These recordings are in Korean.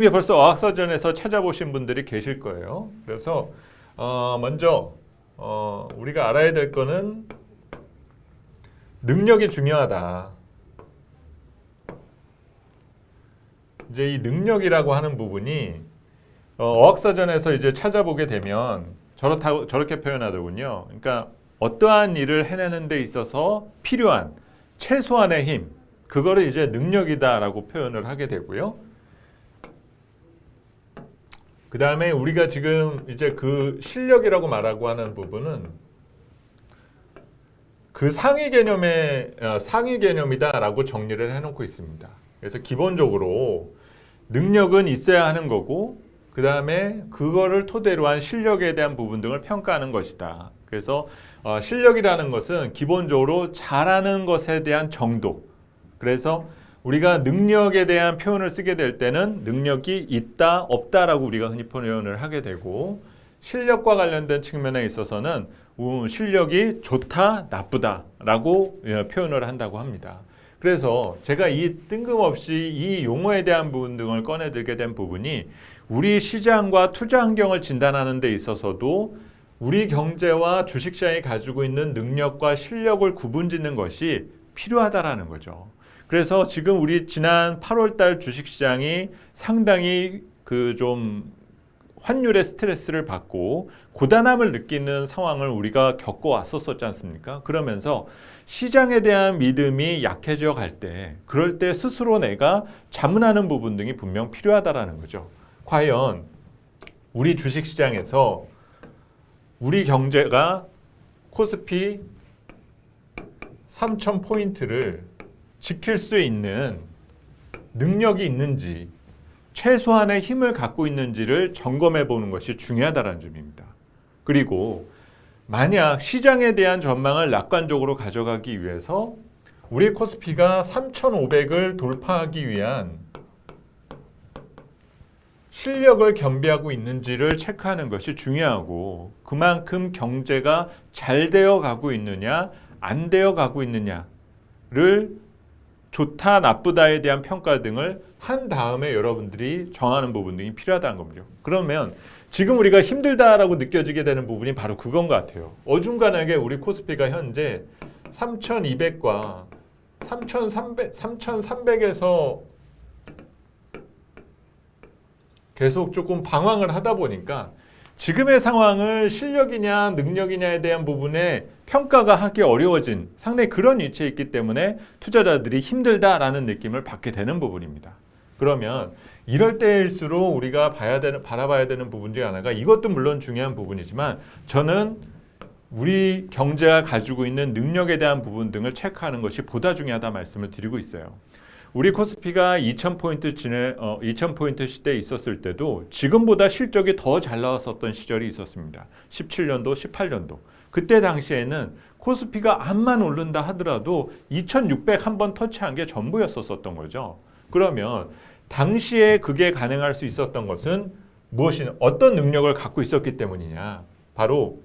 이게 벌써 어학사전에서 찾아보신 분들이 계실 거예요. 그래서 어, 먼저 어, 우리가 알아야 될 거는 능력이 중요하다. 이제 이 능력이라고 하는 부분이 어, 어학사전에서 이제 찾아보게 되면 저렇다 저렇게 표현하더군요. 그러니까 어떠한 일을 해내는 데 있어서 필요한 최소한의 힘, 그거를 이제 능력이다라고 표현을 하게 되고요. 그 다음에 우리가 지금 이제 그 실력이라고 말하고 하는 부분은 그 상위 개념의 어, 상위 개념이다라고 정리를 해놓고 있습니다. 그래서 기본적으로 능력은 있어야 하는 거고 그 다음에 그거를 토대로 한 실력에 대한 부분 등을 평가하는 것이다. 그래서 어, 실력이라는 것은 기본적으로 잘하는 것에 대한 정도. 그래서 우리가 능력에 대한 표현을 쓰게 될 때는 능력이 있다, 없다라고 우리가 흔히 표현을 하게 되고 실력과 관련된 측면에 있어서는 우, 실력이 좋다, 나쁘다라고 예, 표현을 한다고 합니다. 그래서 제가 이 뜬금없이 이 용어에 대한 부분 등을 꺼내들게 된 부분이 우리 시장과 투자 환경을 진단하는 데 있어서도 우리 경제와 주식시장이 가지고 있는 능력과 실력을 구분짓는 것이 필요하다라는 거죠. 그래서 지금 우리 지난 8월 달 주식 시장이 상당히 그좀 환율의 스트레스를 받고 고단함을 느끼는 상황을 우리가 겪어 왔었었지 않습니까? 그러면서 시장에 대한 믿음이 약해져 갈 때, 그럴 때 스스로 내가 자문하는 부분 등이 분명 필요하다라는 거죠. 과연 우리 주식 시장에서 우리 경제가 코스피 3천 포인트를 지킬 수 있는 능력이 있는지 최소한의 힘을 갖고 있는지를 점검해 보는 것이 중요하다는 점입니다. 그리고 만약 시장에 대한 전망을 낙관적으로 가져가기 위해서 우리 코스피가 3,500을 돌파하기 위한 실력을 겸비하고 있는지를 체크하는 것이 중요하고 그만큼 경제가 잘 되어 가고 있느냐 안 되어 가고 있느냐를 좋다 나쁘다에 대한 평가 등을 한 다음에 여러분들이 정하는 부분 등이 필요하다는 겁니다. 그러면 지금 우리가 힘들다라고 느껴지게 되는 부분이 바로 그건 것 같아요. 어중간하게 우리 코스피가 현재 3,200과 3,300, 3,300에서 계속 조금 방황을 하다 보니까 지금의 상황을 실력이냐 능력이냐에 대한 부분에 평가가 하기 어려워진 상당히 그런 위치에 있기 때문에 투자자들이 힘들다라는 느낌을 받게 되는 부분입니다. 그러면 이럴 때일수록 우리가 봐야 되는 바라봐야 되는 부분 중에 하나가 이것도 물론 중요한 부분이지만 저는 우리 경제가 가지고 있는 능력에 대한 부분 등을 체크하는 것이 보다 중요하다 말씀을 드리고 있어요. 우리 코스피가 2,000포인트 지내 어, 2,000포인트 시대에 있었을 때도 지금보다 실적이 더 잘 나왔었던 시절이 있었습니다. 17년도, 18년도. 그때 당시에는 코스피가 암만 오른다 하더라도 2,600 한 번 터치한 게 전부였었던 거죠. 그러면 당시에 그게 가능할 수 있었던 것은 무엇이 어떤 능력을 갖고 있었기 때문이냐? 바로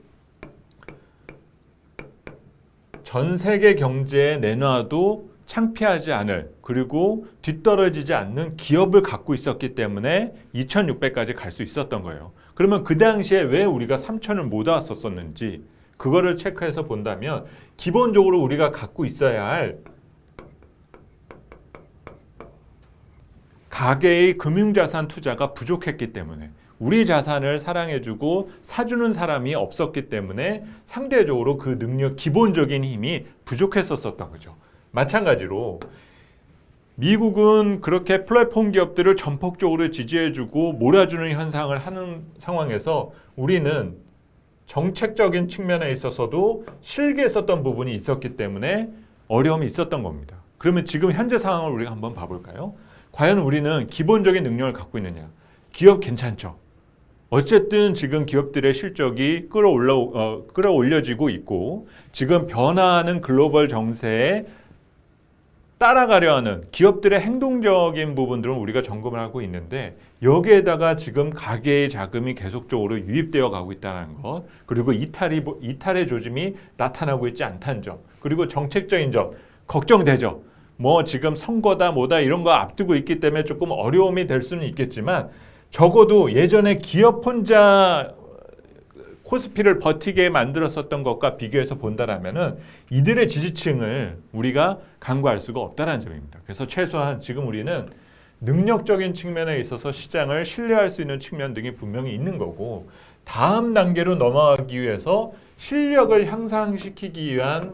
전 세계 경제에 내놔도 창피하지 않을 그리고 뒤떨어지지 않는 기업을 갖고 있었기 때문에 2600까지 갈 수 있었던 거예요. 그러면 그 당시에 왜 우리가 3000을 못 왔었었는지 그거를 체크해서 본다면 기본적으로 우리가 갖고 있어야 할 가계의 금융자산 투자가 부족했기 때문에 우리 자산을 사랑해주고 사주는 사람이 없었기 때문에 상대적으로 그 능력 기본적인 힘이 부족했었었던 거죠. 마찬가지로 미국은 그렇게 플랫폼 기업들을 전폭적으로 지지해주고 몰아주는 현상을 하는 상황에서 우리는 정책적인 측면에 있어서도 실기했었던 부분이 있었기 때문에 어려움이 있었던 겁니다. 그러면 지금 현재 상황을 우리가 한번 봐볼까요? 과연 우리는 기본적인 능력을 갖고 있느냐? 기업 괜찮죠? 어쨌든 지금 기업들의 실적이 끌어올라 어, 끌어올려지고 있고 지금 변화하는 글로벌 정세에 따라가려 하는 기업들의 행동적인 부분들은 우리가 점검을 하고 있는데 여기에다가 지금 가계의 자금이 계속적으로 유입되어 가고 있다는 것 그리고 이탈이 이탈의 조짐이 나타나고 있지 않다는 점 그리고 정책적인 점 걱정되죠. 뭐 지금 선거다 뭐다 이런 거 앞두고 있기 때문에 조금 어려움이 될 수는 있겠지만 적어도 예전에 기업 혼자 코스피를 버티게 만들었었던 것과 비교해서 본다라면은 이들의 지지층을 우리가 간과할 수가 없다는 점입니다. 그래서 최소한 지금 우리는 능력적인 측면에 있어서 시장을 신뢰할 수 있는 측면 등이 분명히 있는 거고 다음 단계로 넘어가기 위해서 실력을 향상시키기 위한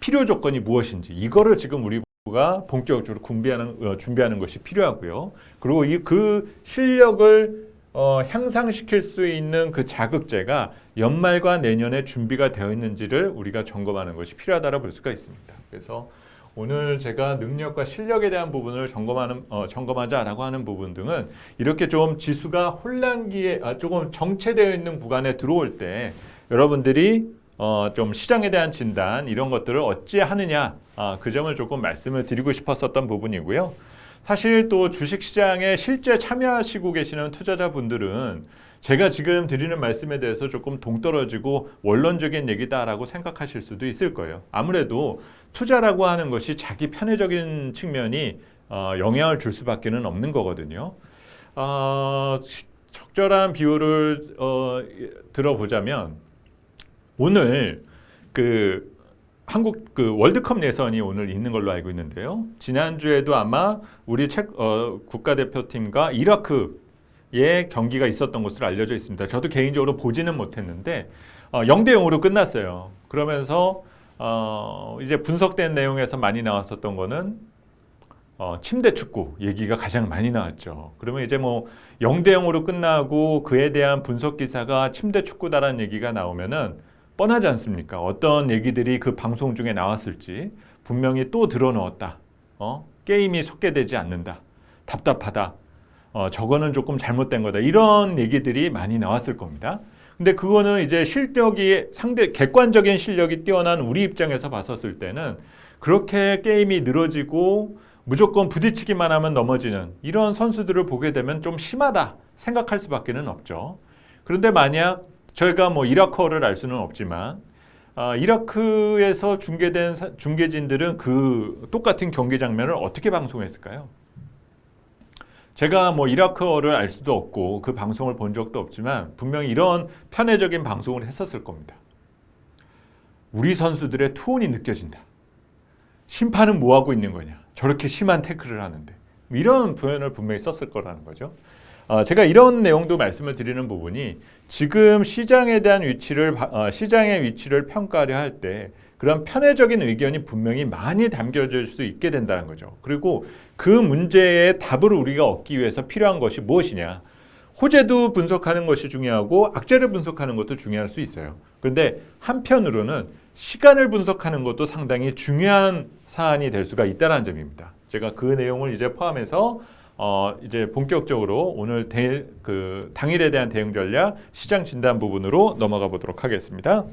필요 조건이 무엇인지 이거를 지금 우리 가 본격적으로 준비하는 어, 준비하는 것이 필요하고요. 그리고 이 그 실력을 어, 향상시킬 수 있는 그 자극제가 연말과 내년에 준비가 되어 있는지를 우리가 점검하는 것이 필요하다고 볼 수가 있습니다. 그래서 오늘 제가 능력과 실력에 대한 부분을 점검하는 어, 점검하자라고 하는 부분 등은 이렇게 좀 지수가 혼란기에 아, 조금 정체되어 있는 구간에 들어올 때 여러분들이 어, 좀 시장에 대한 진단 이런 것들을 어찌 하느냐 아, 그 점을 조금 말씀을 드리고 싶었었던 부분이고요. 사실 또 주식 시장에 실제 참여하시고 계시는 투자자분들은 제가 지금 드리는 말씀에 대해서 조금 동떨어지고 원론적인 얘기다라고 생각하실 수도 있을 거예요. 아무래도 투자라고 하는 것이 자기 편의적인 측면이 어, 영향을 줄 수밖에는 없는 거거든요. 어, 시- 적절한 비율을 어, 들어보자면 오늘 그 한국 그 월드컵 예선이 오늘 있는 걸로 알고 있는데요. 지난주에도 아마 우리 체, 어, 국가대표팀과 이라크의 경기가 있었던 것으로 알려져 있습니다. 저도 개인적으로 보지는 못했는데 어, 0대 0으로 끝났어요. 그러면서 어, 이제 분석된 내용에서 많이 나왔었던 거는 어, 침대 축구 얘기가 가장 많이 나왔죠. 그러면 이제 뭐 0대 0으로 끝나고 그에 대한 분석 기사가 침대 축구다라는 얘기가 나오면은 뻔하지 않습니까? 어떤 얘기들이 그 방송 중에 나왔을지 분명히 또 들어넣었다. 어? 게임이 속개되지 않는다. 답답하다. 어, 저거는 조금 잘못된 거다. 이런 얘기들이 많이 나왔을 겁니다. 근데 그거는 이제 실력이 상대 객관적인 실력이 뛰어난 우리 입장에서 봤었을 때는 그렇게 게임이 늘어지고 무조건 부딪히기만 하면 넘어지는 이런 선수들을 보게 되면 좀 심하다 생각할 수밖에는 없죠. 그런데 만약 저희가 뭐 이라크어를 알 수는 없지만 아, 이라크에서 중계된 사- 중계진들은 그 똑같은 경기 장면을 어떻게 방송했을까요? 제가 뭐 이라크어를 알 수도 없고 그 방송을 본 적도 없지만 분명히 이런 편애적인 방송을 했었을 겁니다. 우리 선수들의 투혼이 느껴진다. 심판은 뭐 하고 있는 거냐? 저렇게 심한 태클을 하는데 이런 표현을 분명히 썼을 거라는 거죠. 어, 제가 이런 내용도 말씀을 드리는 부분이 지금 시장에 대한 위치를 바- 어, 시장의 위치를 평가를 할때 그런 편애적인 의견이 분명히 많이 담겨질 수 있게 된다는 거죠. 그리고 그 문제의 답을 우리가 얻기 위해서 필요한 것이 무엇이냐? 호재도 분석하는 것이 중요하고 악재를 분석하는 것도 중요할 수 있어요. 그런데 한편으로는 시간을 분석하는 것도 상당히 중요한 사안이 될 수가 있다는 점입니다. 제가 그 내용을 이제 포함해서 어 이제 본격적으로 오늘 대, 그 당일에 대한 대응 전략 시장 진단 부분으로 넘어가 보도록 하겠습니다.